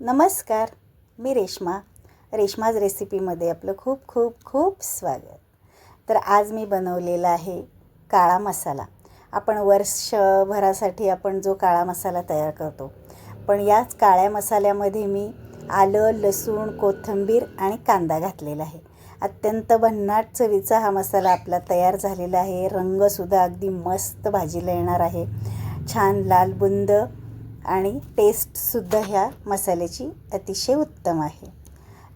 नमस्कार मी रेश्मा. रेश्माज रेसिपीमध्ये आपलं खूप खूप खूप स्वागत. तर आज मी बनवलेला आहे काळा मसाला. आपण वर्षभरासाठी आपण जो काळा मसाला तयार करतो पण याच काळ्या मसाल्यामध्ये मी आलं लसूण कोथिंबीर आणि कांदा घातलेला आहे. अत्यंत भन्नाट चवीचा हा मसाला आपला तयार झालेला आहे. रंगसुद्धा अगदी मस्त भाजीला येणार आहे. छान लाल बुंद आणि टेस्टसुद्धा ह्या मसाल्याची अतिशय उत्तम आहे.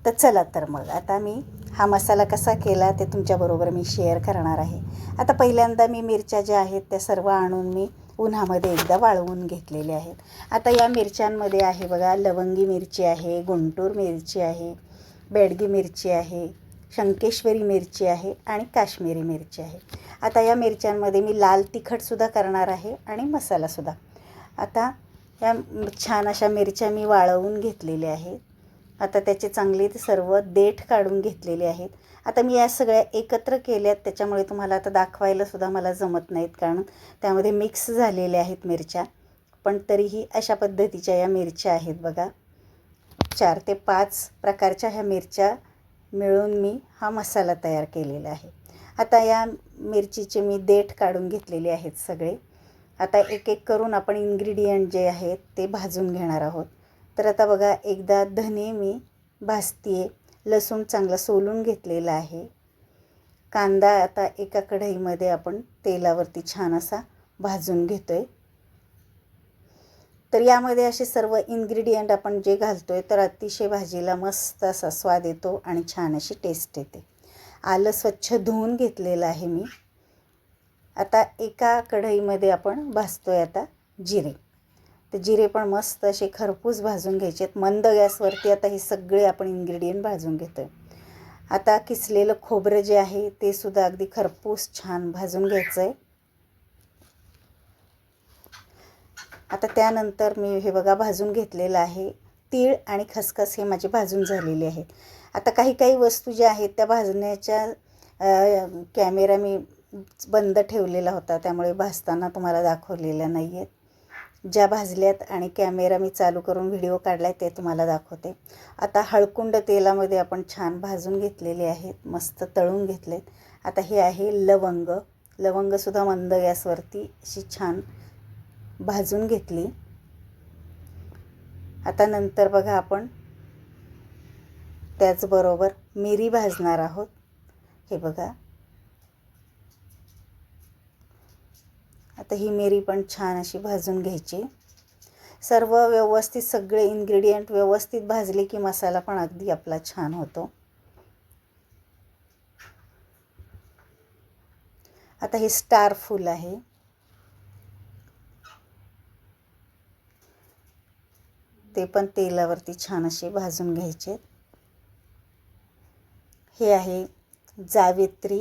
तर चला तर मग आता मी हा मसाला कसा केला ते तुमच्याबरोबर मी शेअर करणार आहे. आता पहिल्यांदा मी मिरच्या ज्या आहेत त्या सर्व आणून मी उन्हामध्ये एकदा वाळवून घेतलेल्या आहेत. आता या मिरच्यांमध्ये आहे बघा लवंगी मिरची आहे गुंटूर मिरची आहे बेडगी मिरची आहे शंकेश्वरी मिरची आहे आणि काश्मीरी मिरची आहे. आता या मिरच्यांमध्ये मी लाल तिखटसुद्धा करणार आहे आणि मसालासुद्धा आता या छान अशा मिरच्या मी वाळवून घेतलेल्या आहेत. आता त्याचे चांगले ते सर्व देठ काढून घेतलेले आहेत. आता मी या सगळ्या एकत्र केल्यात त्याच्यामुळे तुम्हाला आता दाखवायला सुद्धा मला जमत नाहीत कारण त्यामध्ये मिक्स झालेल्या आहेत मिरच्या. पण तरीही अशा पद्धतीच्या या मिरच्या आहेत बघा. चार ते पाच प्रकारच्या ह्या मिरच्या मिळून मी हा मसाला तयार केलेला आहे. आता या मिरचीचे मी देठ काढून घेतलेले आहेत सगळे. आता एक एक करून आपण इन्ग्रेडियंट जे आहेत ते भाजून घेणार आहोत. तर आता बघा एकदा धने मी भाजते लसूण चांगला सोलून घेतलेला आहे. कांदा आता एका कढईमध्ये आपण तेलावरती छान असा भाजून घेतो आहे तर यामध्ये असे सर्व इन्ग्रेडियंट आपण जे घालतो आहे तर अतिशय भाजीला मस्त असा स्वाद येतो आणि छान अशी टेस्ट येते. आलं स्वच्छ धुवून घेतलेलं आहे मी. आता एका कढईमध्ये आपण भाजतो आहे आता जिरे. तर जिरे पण मस्त असे खरपूस भाजून घ्यायचे आहेत मंद गॅसवरती आता हे सगळे आपण इन्ग्रेडियंट भाजून घेतो आहे आता किसलेलं खोबरं जे आहे ते सुद्धा अगदी खरपूस छान भाजून घ्यायचं आहे आता त्यानंतर मी हे बघा भाजून घेतलेलं आहे. तीळ आणि खसखस हे माझे भाजून झालेले आहेत. आता काही काही वस्तू ज्या आहेत त्या भाजण्याच्या कॅमेरा मी बंद ठेवलेला होता त्यामुळे भाजताना तुम्हाला दाखवलेल्या नाही आहेत ज्या भाजल्यात आणि कॅमेरा मी चालू करून व्हिडिओ काढला आहे ते तुम्हाला दाखवते. आता हळकुंड तेलामध्ये आपण छान भाजून घेतलेले आहेत मस्त तळून घेतलेत. आता हे आहे लवंग. लवंगसुद्धा मंद गॅसवरती अशी छान भाजून घेतली. आता नंतर बघा आपण त्याचबरोबर मिरी भाजणार आहोत. हे बघा. आता ही मिरी पण छान अशी भाजून घ्यायची. सर्व व्यवस्थित सगळे इन्ग्रेडियंट व्यवस्थित भाजले की मसाला पण अगदी आपला छान होतो. आता हे स्टार फूल आहे. ते पण तेलावरती छान असे भाजून घ्यायचे. हे आहे जावेत्री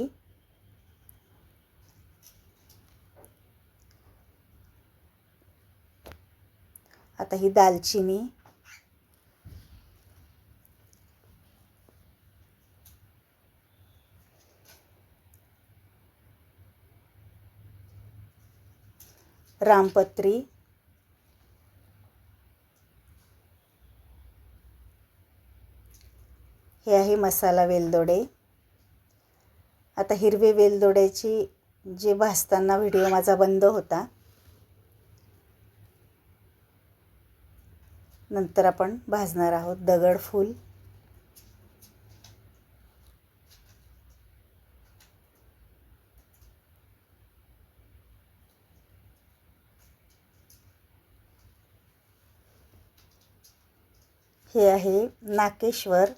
आता ही दालचिनी. रामपत्री. हे आहे मसाला वेलदोडे. आता हिरवे वेलदोड्याची जे भासताना व्हिडिओ माझा बंद होता नंतर आपण भाजणार आहोत दगडफूल हे आहे नाकेश्वर.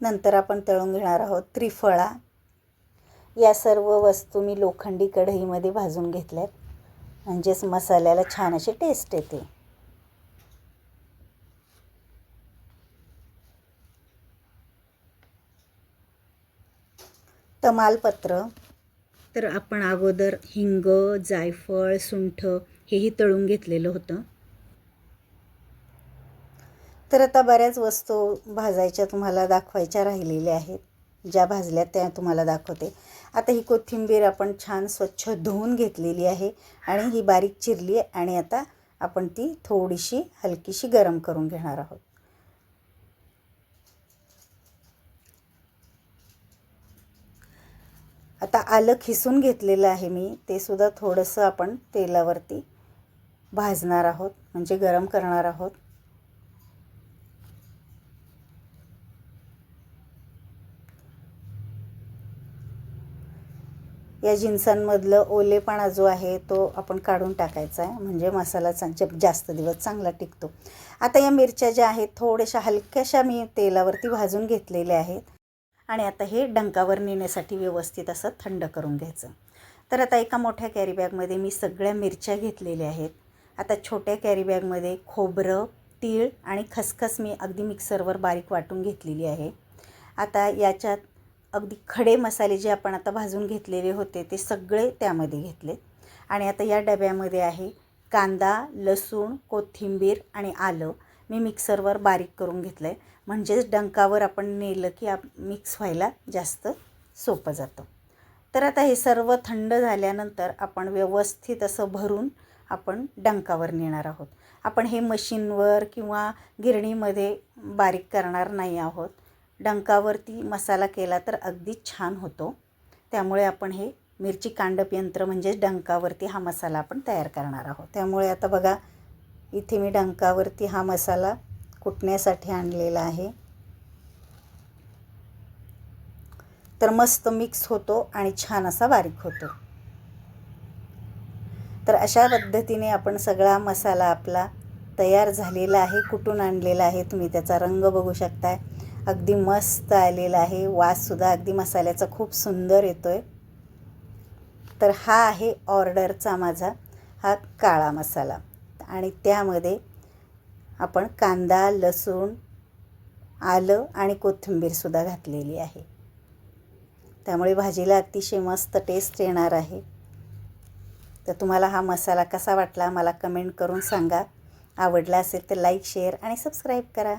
नंतर आपण तळून घेणार आहोत त्रिफळा. या सर्व वस्तू मी लोखंडी कढईमध्ये भाजून घेतल्यात. म्हणजेच मसाल्याला छान अशी टेस्ट येते. तमालपत्र. तर आपण अगोदर हिंग जायफळ सुंठ हेही तळून घेतलेलं होतं. तर आता बऱ्याच वस्तू भाजायच्या तुम्हाला दाखवायच्या राहिलेल्या आहेत. ज्या भाजल्या त्या तुम्हाला दाखवते. आता ही कोथिंबीर आपण छान स्वच्छ धुवून घेतलेली आहे आणि ही बारीक चिरली आहे आणि आता आपण ती थोडीशी हलकीशी गरम करून घेणार आहोत. आता आलं खिसून घेतलेलं आहे मी. ते सुद्धा थोडंसं आपण तेलावरती भाजणार आहोत म्हणजे गरम करणार आहोत. या जिन्सांमधलं ओलेपणा जो आहे तो आपण काढून टाकायचा आहे. म्हणजे मसाला चा जास्त दिवस चांगला टिकतो. आता या मिरच्या ज्या आहेत थोड्याशा हलक्याशा मी तेलावरती भाजून घेतलेल्या आहेत. आणि आता हे डंकावर नेण्यासाठी व्यवस्थित असं थंड करून घ्यायचं. तर आता एका मोठ्या कॅरीबॅगमध्ये मी सगळ्या मिरच्या घेतलेल्या आहेत. आता छोट्या कॅरीबॅगमध्ये खोबरं तीळ आणि खसखस मी अगदी मिक्सरवर बारीक वाटून घेतलेली आहे. आता याच्यात अगदी खडे मसाले जे आपण आता भाजून घेतलेले होते ते सगळे त्यामध्ये घेतले. आणि आता या डब्यामध्ये आहे कांदा लसूण कोथिंबीर आणि आलं. मी मिक्सरवर बारीक करून घेतलं आहे म्हणजेच डंकावर आपण नेलं की आप मिक्स व्हायला जास्त सोपं जातं. तर आता हे सर्व थंड झाल्यानंतर आपण व्यवस्थित असं भरून आपण डंकावर नेणार आहोत. आपण हे मशीनवर किंवा गिरणीमध्ये बारीक करणार नाही आहोत. डंकावरती मसाला केला तर अगदी छान होतो. त्यामुळे आपण हे मिरची कांडप यंत्र म्हणजेच डंकावरती हा मसाला आपण तयार करणार आहोत. त्यामुळे आता बघा इथे मी डंकावरती हा मसाला कुटण्यासाठी आणलेला आहे. तर मस्त मिक्स होतो आणि छान असा बारीक होतो. तर अशा पद्धतीने आपण सगळा मसाला आपला तयार झालेला आहे कुटून आणलेला आहे तुम्ही त्याचा रंग बघू शकताय. अगदी मस्त आलेला आहे. वाससुद्धा अगदी मसाल्याचा खूप सुंदर येतो आहे तर हा आहे ऑर्डरचा माझा हा काळा मसाला. आणि त्यामध्ये आपण कांदा लसूण आलं आणि कोथिंबीरसुद्धा घातलेली आहे. त्यामुळे भाजीला अतिशय मस्त टेस्ट येणार आहे. तर तुम्हाला हा मसाला कसा वाटला मला कमेंट करून सांगा. आवडला असेल तर लाईक शेअर आणि सबस्क्राईब करा.